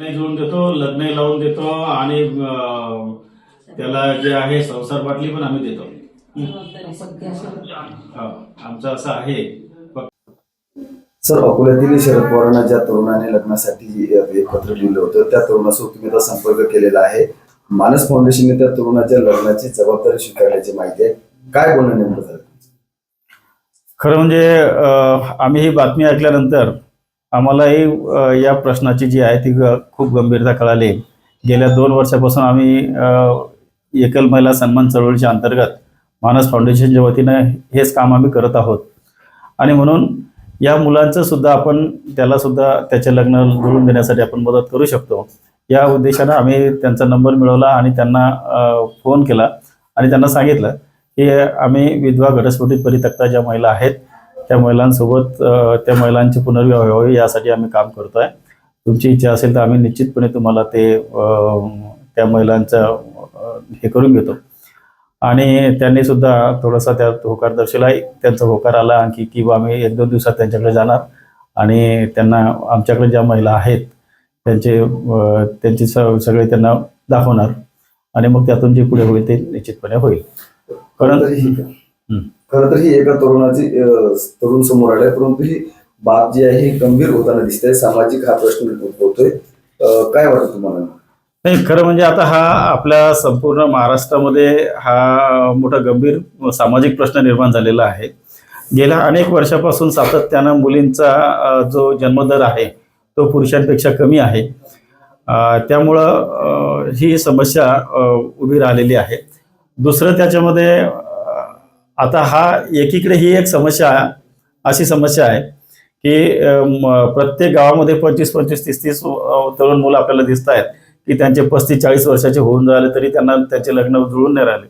लग्नही जुळून देतो लग्नही लावून देतो आणि त्याला जे आहे संसार बाटली पण आम्ही देतो. आमचं असं आहे. सर अकोल्यातील शरद पवारांना ज्या तरुणाने लग्नासाठी एक पत्र लिहिलं होतं त्या तरुणासोबत तुम्ही आता संपर्क केलेला आहे. मानस फाउंडेशनने त्या तरुणाच्या लग्नाची जबाबदारी स्वीकारल्याची माहिती आहे. काय बोलणं नेमकं झालं? खरं म्हणजे आम्ही ही बातमी ऐकल्यानंतर आम्हालाही या प्रश्नाची जी आहे ती ग- खूप गंभीरता कळाली. गेल्या दोन वर्षापासून आम्ही एकल महिला सन्मान चळवळीच्या अंतर्गत मानस फाउंडेशनच्या वतीनं हेच काम आम्ही करत आहोत. आणि म्हणून या मुलांचं सुद्धा आपण त्याला सुद्धा त्याचे लग्न जुळून देण्यासाठी आपण मदत करू शकतो. या उद्देशानं आम्ही त्यांचा नंबर मिळवला आणि त्यांना फोन केला आणि त्यांना सांगितलं की आम्ही विधवा घटस्फोटित परितक्ता ज्या महिला आहेत त्या महिलांसोबत त्या महिलांचे पुनर्विवाह व्हावे यासाठी आम्ही काम करतोय. तुमची इच्छा असेल तर आम्ही निश्चितपणे तुम्हाला ते त्या महिलांचं हे करून घेतो. आणि त्यांनी सुद्धा थोडासा त्यात होकार दर्शवला त्यांचा होकार आला आणखी की बा आम्ही एक दोन दिवसात त्यांच्याकडे जाणार. आणि त्यांना आमच्याकडे ज्या महिला आहेत त्यांचे त्यांची स सगळे त्यांना दाखवणार. आणि मग त्यातून जे पुढे होईल ते निश्चितपणे होईल. कारण हं. खरं तर ही एका तरुणाची तरुण समोर आले परंतु ही बाब जी आहे ही गंभीर होताना दिसते सामाजिक हा प्रश्न उद्भवतोय. काय वाटतं तुम्हाला? नाही खरं म्हणजे आता हा आपल्या संपूर्ण महाराष्ट्रामध्ये हा मोठा गंभीर सामाजिक प्रश्न निर्माण झालेला आहे. गेल्या अनेक वर्षापासून सातत्यानं मुलींचा जो जन्मदर आहे तो पुरुषांपेक्षा कमी आहे. त्यामुळं ही समस्या उभी राहिलेली आहे. दुसरं त्याच्यामध्ये आता हा एकीकडे ही एक समस्या अशी समस्या आहे की प्रत्येक गावामध्ये पंचवीस पंचवीस तीस तीस तरुण मुलं आपल्याला दिसत आहेत की त्यांचे पस्तीस चाळीस वर्षाचे होऊन राहिले तरी त्यांना त्यांचे लग्न जुळून नाही राहिले.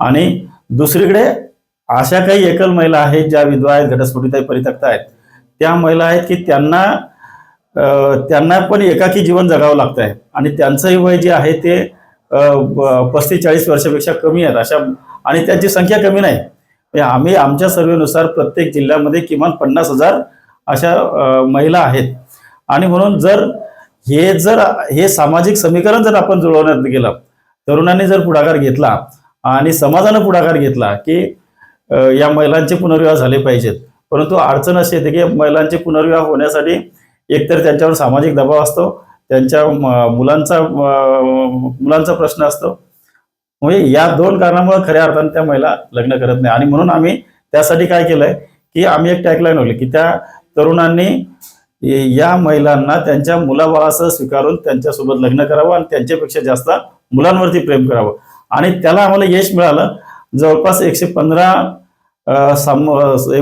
आणि दुसरीकडे अशा काही एकल महिला आहेत ज्या विधवा आहेत घटस्फोटीत आहेत परित्यक्त आहेत. त्या महिला आहेत की त्यांना त्यांना पण एकाकी जीवन जगावं लागतं आहे आणि त्यांचंही वय जे आहे ते पस्तीस चाळीस वर्षापेक्षा कमी आहेत. अशा आणि त्यांची संख्या कमी नाही. आम्ही आमच्या सर्वेनुसार प्रत्येक जिल्ह्यामध्ये किमान पन्नास हजार अशा महिला आहेत. आणि म्हणून जर हे जर हे सामाजिक समीकरण जर आपण जुळवण्यात गेलं तरुणांनी जर पुढाकार घेतला आणि समाजानं पुढाकार घेतला की या महिलांचे पुनर्विवाह झाले पाहिजेत. परंतु अडचण अशी येते की महिलांचे पुनर्विवाह होण्यासाठी एकतर त्यांच्यावर सामाजिक दबाव असतो त्यांच्या मुलांचा मुलांचा प्रश्न असतो म्हणजे या दोन कारणामुळे खऱ्या अर्थाने त्या महिला लग्न करत नाही. आणि म्हणून आम्ही त्यासाठी काय केलंय की आम्ही एक टॅगलाईन होली की त्या तरुणांनी या महिलांना त्यांच्या मुलाबाळासह स्वीकारून त्यांच्यासोबत लग्न करावं आणि त्यांच्यापेक्षा जास्त मुलांवरती प्रेम करावं. आणि त्याला आम्हाला यश मिळालं. जवळपास एकशे पंधरा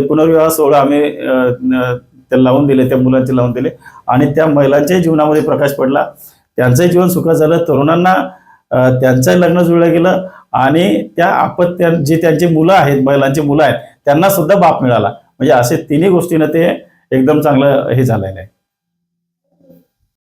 पुनर्विवाह सोहळा आम्ही ते लावून दिले त्या मुलांचे लावून दिले. आणि त्या महिलांच्याही जीवनामध्ये प्रकाश पडला. त्यांचंही जीवन सुखात झालं. तरुणांना त्यांचं लग्न जुळलं गेलं आणि त्या आपत्त्या जे त्यांची मुलं आहेत महिलांची मुलं आहेत त्यांना सुद्धा बाप मिळाला. म्हणजे असे तिन्ही गोष्टीनं ते एकदम चांगलं हे झालेलं आहे.